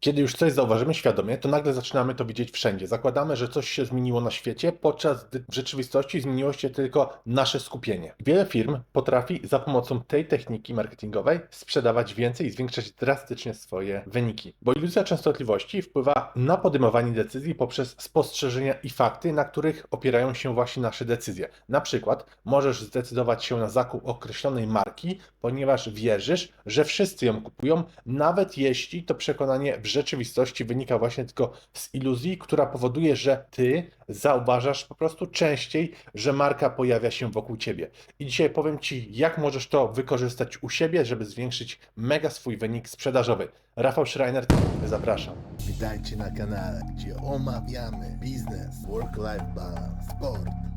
Kiedy już coś zauważymy świadomie, to nagle zaczynamy to widzieć wszędzie. Zakładamy, że coś się zmieniło na świecie, podczas gdy w rzeczywistości zmieniło się tylko nasze skupienie. Wiele firm potrafi za pomocą tej techniki marketingowej sprzedawać więcej i zwiększać drastycznie swoje wyniki. Bo iluzja częstotliwości wpływa na podejmowanie decyzji poprzez spostrzeżenia i fakty, na których opierają się właśnie nasze decyzje. Na przykład możesz zdecydować się na zakup określonej marki, ponieważ wierzysz, że wszyscy ją kupują, nawet jeśli to przekonanie w rzeczywistości wynika właśnie tylko z iluzji, która powoduje, że ty zauważasz po prostu częściej, że marka pojawia się wokół ciebie. I dzisiaj powiem ci, jak możesz to wykorzystać u siebie, żeby zwiększyć mega swój wynik sprzedażowy. Rafał Schreiner, zapraszam. Witajcie na kanale, gdzie omawiamy biznes, work-life balance, sport,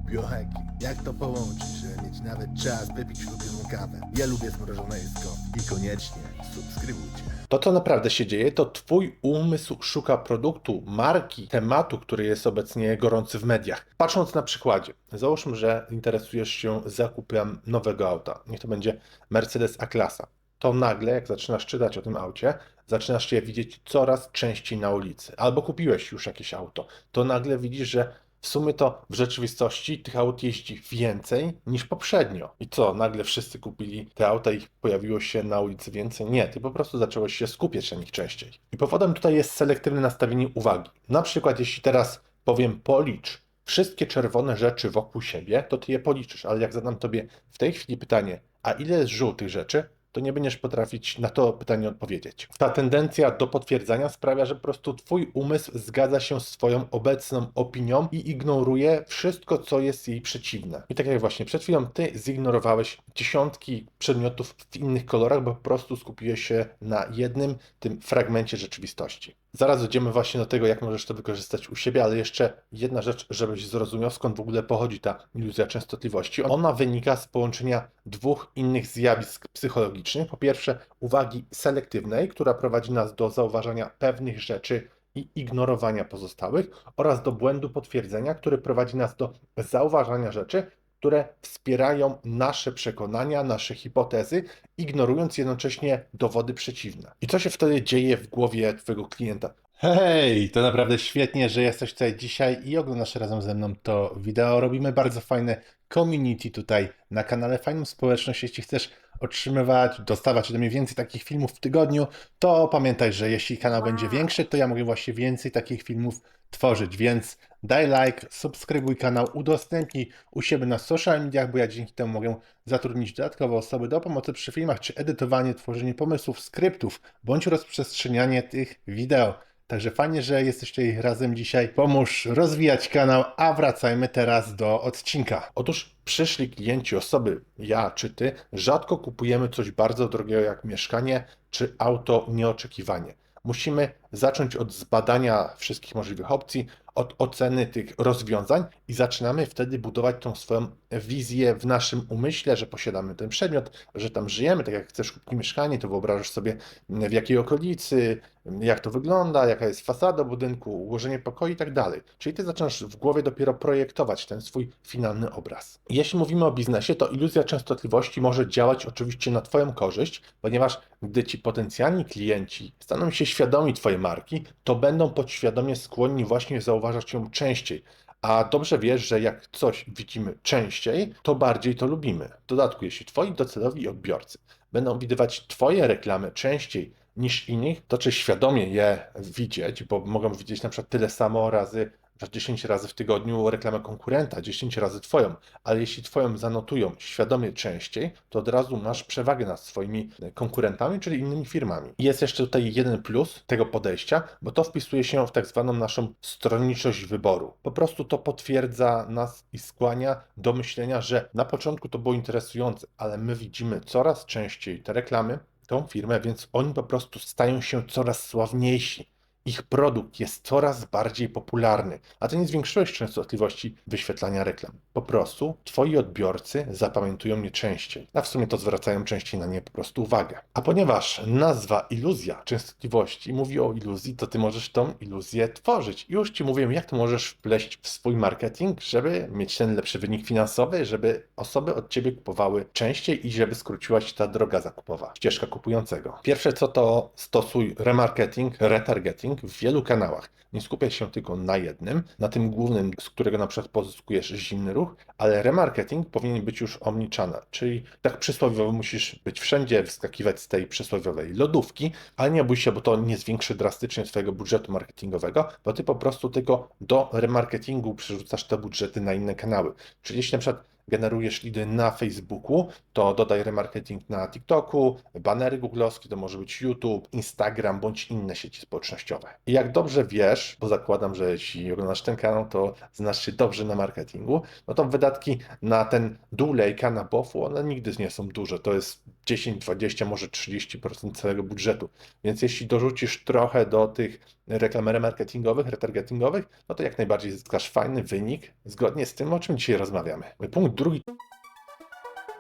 Jak to połączyć, żeby mieć nawet czas wypić ulubioną kawę. Ja lubię zmrożone jedzko i koniecznie subskrybujcie. To, co naprawdę się dzieje, to Twój umysł szuka produktu, marki, tematu, który jest obecnie gorący w mediach. Patrząc na przykładzie, załóżmy, że interesujesz się zakupem nowego auta. Niech to będzie Mercedes A-klasa. To nagle, jak zaczynasz czytać o tym aucie, zaczynasz je widzieć coraz częściej na ulicy. Albo kupiłeś już jakieś auto, to nagle widzisz, że w sumie to w rzeczywistości tych aut jeździ więcej niż poprzednio. I co, nagle wszyscy kupili te auta i pojawiło się na ulicy więcej? Nie, ty po prostu zacząłeś się skupiać na nich częściej. I powodem tutaj jest selektywne nastawienie uwagi. Na przykład, jeśli teraz powiem policz wszystkie czerwone rzeczy wokół siebie, to ty je policzysz, ale jak zadam tobie w tej chwili pytanie, a ile jest żółtych rzeczy, to nie będziesz potrafić na to pytanie odpowiedzieć. Ta tendencja do potwierdzania sprawia, że po prostu twój umysł zgadza się z swoją obecną opinią i ignoruje wszystko, co jest jej przeciwne. I tak jak właśnie przed chwilą ty zignorowałeś dziesiątki przedmiotów w innych kolorach, bo po prostu skupiłeś się na jednym tym fragmencie rzeczywistości. Zaraz dojdziemy właśnie do tego, jak możesz to wykorzystać u siebie, ale jeszcze jedna rzecz, żebyś zrozumiał, skąd w ogóle pochodzi ta iluzja częstotliwości. Ona wynika z połączenia dwóch innych zjawisk psychologicznych. Po pierwsze, uwagi selektywnej, która prowadzi nas do zauważania pewnych rzeczy i ignorowania pozostałych, oraz do błędu potwierdzenia, który prowadzi nas do zauważania rzeczy, które wspierają nasze przekonania, nasze hipotezy, ignorując jednocześnie dowody przeciwne. I co się wtedy dzieje w głowie Twojego klienta? Hej, to naprawdę świetnie, że jesteś tutaj dzisiaj i oglądasz razem ze mną to wideo. Robimy bardzo fajne community tutaj na kanale, fajną społeczność. Jeśli chcesz otrzymywać, dostawać ode mnie więcej takich filmów w tygodniu, to pamiętaj, że jeśli kanał będzie większy, to ja mogę właśnie więcej takich filmów tworzyć, więc daj like, subskrybuj kanał, udostępnij u siebie na social mediach, bo ja dzięki temu mogę zatrudnić dodatkowe osoby do pomocy przy filmach, czy edytowanie, tworzenie pomysłów, skryptów, bądź rozprzestrzenianie tych wideo. Także fajnie, że jesteście razem dzisiaj. Pomóż rozwijać kanał, a wracajmy teraz do odcinka. Otóż przyszli klienci, osoby, ja czy ty, rzadko kupujemy coś bardzo drogiego jak mieszkanie czy auto nieoczekiwanie. Musimy zacząć od zbadania wszystkich możliwych opcji, od oceny tych rozwiązań i zaczynamy wtedy budować tą swoją wizję w naszym umyśle, że posiadamy ten przedmiot, że tam żyjemy, tak jak chcesz kupić mieszkanie, to wyobrażasz sobie w jakiej okolicy, jak to wygląda, jaka jest fasada budynku, ułożenie pokoi i tak dalej. Czyli ty zaczynasz w głowie dopiero projektować ten swój finalny obraz. Jeśli mówimy o biznesie, to iluzja częstotliwości może działać oczywiście na Twoją korzyść, ponieważ gdy ci potencjalni klienci staną się świadomi Twojej marki, to będą podświadomie skłonni właśnie zauważać ją częściej. A dobrze wiesz, że jak coś widzimy częściej, to bardziej to lubimy. W dodatku, jeśli Twoi docelowi odbiorcy będą widywać Twoje reklamy częściej niż innych, to czy świadomie je widzieć, bo mogą widzieć na przykład tyle samo razy, że 10 razy w tygodniu reklamę konkurenta, 10 razy Twoją, ale jeśli Twoją zanotują świadomie częściej, to od razu masz przewagę nad swoimi konkurentami, czyli innymi firmami. Jest jeszcze tutaj jeden plus tego podejścia, bo to wpisuje się w tak zwaną naszą stronniczość wyboru. Po prostu to potwierdza nas i skłania do myślenia, że na początku to było interesujące, ale my widzimy coraz częściej te reklamy, tą firmę, więc oni po prostu stają się coraz sławniejsi. Ich produkt jest coraz bardziej popularny, a ty nie zwiększyłeś częstotliwości wyświetlania reklam. Po prostu twoi odbiorcy zapamiętują je częściej, a w sumie to zwracają częściej na nie po prostu uwagę. A ponieważ nazwa iluzja częstotliwości mówi o iluzji, to ty możesz tą iluzję tworzyć. Już ci mówię, jak to możesz wpleść w swój marketing, żeby mieć ten lepszy wynik finansowy, żeby osoby od ciebie kupowały częściej i żeby skróciła się ta droga zakupowa, ścieżka kupującego. Pierwsze co to stosuj remarketing, retargeting w wielu kanałach. Nie skupiaj się tylko na jednym, na tym głównym, z którego na przykład pozyskujesz zimny ruch, ale remarketing powinien być już omnichannel, czyli tak przysłowiowo musisz być wszędzie, wskakiwać z tej przysłowiowej lodówki, ale nie bój się, bo to nie zwiększy drastycznie twojego budżetu marketingowego, bo ty po prostu tylko do remarketingu przerzucasz te budżety na inne kanały. Czyli jeśli na przykład generujesz lidy na Facebooku, to dodaj remarketing na TikToku, banery googlowskie, to może być YouTube, Instagram bądź inne sieci społecznościowe. I jak dobrze wiesz, bo zakładam, że jeśli oglądasz ten kanał, to znasz się dobrze na marketingu, no to wydatki na ten dół lejka, na bofu, one nigdy nie są duże. To jest 10, 20, może 30% całego budżetu. Więc jeśli dorzucisz trochę do tych reklam remarketingowych, retargetingowych, no to jak najbardziej zyskasz fajny wynik, zgodnie z tym, o czym dzisiaj rozmawiamy. Punkt другий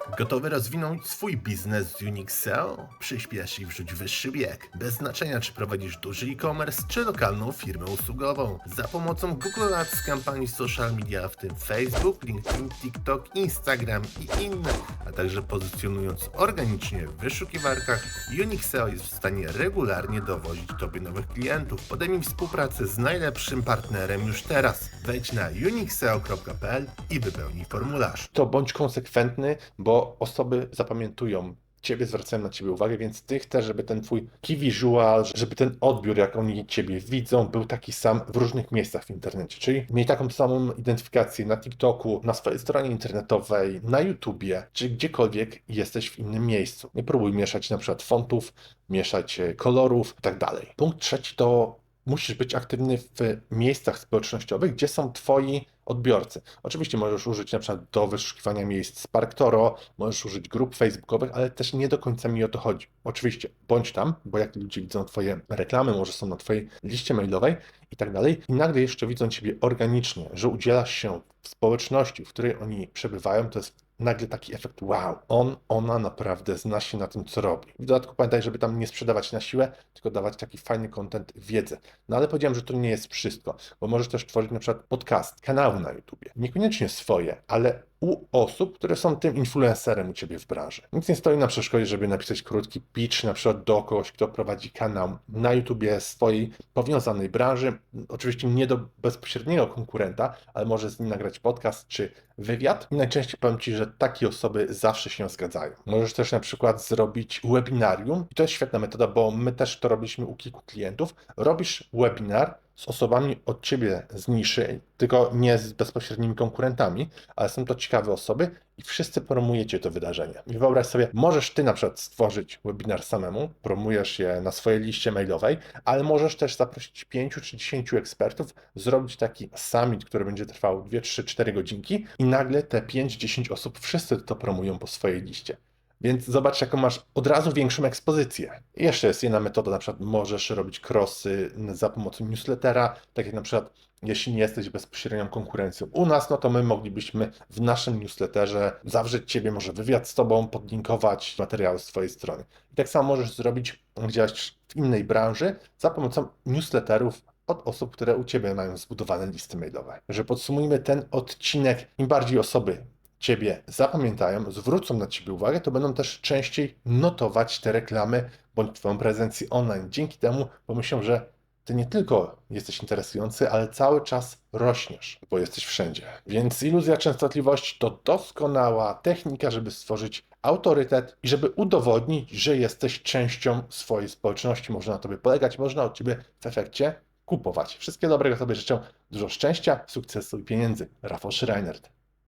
Gotowy rozwinąć swój biznes z Unixel? Przyspiesz i wrzuć wyższy bieg. Bez znaczenia, czy prowadzisz duży e-commerce, czy lokalną firmę usługową. Za pomocą Google Ads, kampanii social media, w tym Facebook, LinkedIn, TikTok, Instagram i inne, a także pozycjonując organicznie w wyszukiwarkach, Unixel jest w stanie regularnie dowozić Tobie nowych klientów. Podejmij współpracę z najlepszym partnerem już teraz. Wejdź na unixel.pl i wypełnij formularz. to bądź konsekwentny, bo osoby zapamiętują Ciebie, zwracają na Ciebie uwagę, więc Ty chcesz, żeby ten Twój key visual, żeby ten odbiór, jak oni Ciebie widzą, był taki sam w różnych miejscach w internecie. Czyli miej taką samą identyfikację na TikToku, na swojej stronie internetowej, na YouTubie, czy gdziekolwiek jesteś w innym miejscu. Nie próbuj mieszać na przykład fontów, mieszać e, kolorów i tak dalej. Punkt trzeci to musisz być aktywny w miejscach społecznościowych, gdzie są Twoi odbiorcy. Oczywiście możesz użyć na przykład do wyszukiwania miejsc Sparktoro, możesz użyć grup facebookowych, ale też nie do końca mi o to chodzi. Oczywiście bądź tam, bo jak ludzie widzą Twoje reklamy, może są na Twojej liście mailowej i tak dalej, i nagle jeszcze widzą Ciebie organicznie, że udzielasz się w społeczności, w której oni przebywają, to jest nagle taki efekt wow, on, ona naprawdę zna się na tym, co robi. W dodatku pamiętaj, żeby tam nie sprzedawać na siłę, tylko dawać taki fajny content, wiedzę. No ale powiedziałem, że to nie jest wszystko, bo możesz też tworzyć na przykład podcast, kanały na YouTubie. Niekoniecznie swoje, ale u osób, które są tym influencerem u Ciebie w branży. Nic nie stoi na przeszkodzie, żeby napisać krótki pitch na przykład do kogoś, kto prowadzi kanał na YouTubie swojej powiązanej branży. Oczywiście nie do bezpośredniego konkurenta, ale może z nim nagrać podcast czy wywiad. I najczęściej powiem Ci, że takie osoby zawsze się zgadzają. Możesz też na przykład zrobić webinarium i to jest świetna metoda, bo my też to robiliśmy u kilku klientów. Robisz webinar, z osobami od ciebie z niszy, tylko nie z bezpośrednimi konkurentami, ale są to ciekawe osoby i wszyscy promujecie to wydarzenie. I wyobraź sobie, możesz ty na przykład stworzyć webinar samemu, promujesz je na swojej liście mailowej, ale możesz też zaprosić 5 czy 10 ekspertów, zrobić taki summit, który będzie trwał 2, 3, 4 godzinki i nagle te 5-10 osób wszyscy to promują po swojej liście. Więc zobacz, jaką masz od razu większą ekspozycję. I jeszcze jest jedna metoda, na przykład możesz robić crossy za pomocą newslettera, tak jak na przykład jeśli nie jesteś bezpośrednią konkurencją u nas, no to my moglibyśmy w naszym newsletterze zawrzeć Ciebie, może wywiad z Tobą, podlinkować materiały z Twojej strony. I tak samo możesz zrobić, gdzieś w innej branży, za pomocą newsletterów od osób, które u Ciebie mają zbudowane listy mailowe. Że podsumujmy ten odcinek, im bardziej osoby Ciebie zapamiętają, zwrócą na Ciebie uwagę, to będą też częściej notować te reklamy bądź Twoją prezencję online. Dzięki temu pomyślą, że Ty nie tylko jesteś interesujący, ale cały czas rośniesz, bo jesteś wszędzie. Więc iluzja częstotliwości to doskonała technika, żeby stworzyć autorytet i żeby udowodnić, że jesteś częścią swojej społeczności. Można na Tobie polegać, można od Ciebie w efekcie kupować. Wszystkiego dobrego sobie życzę, dużo szczęścia, sukcesu i pieniędzy. Rafał Schreiner.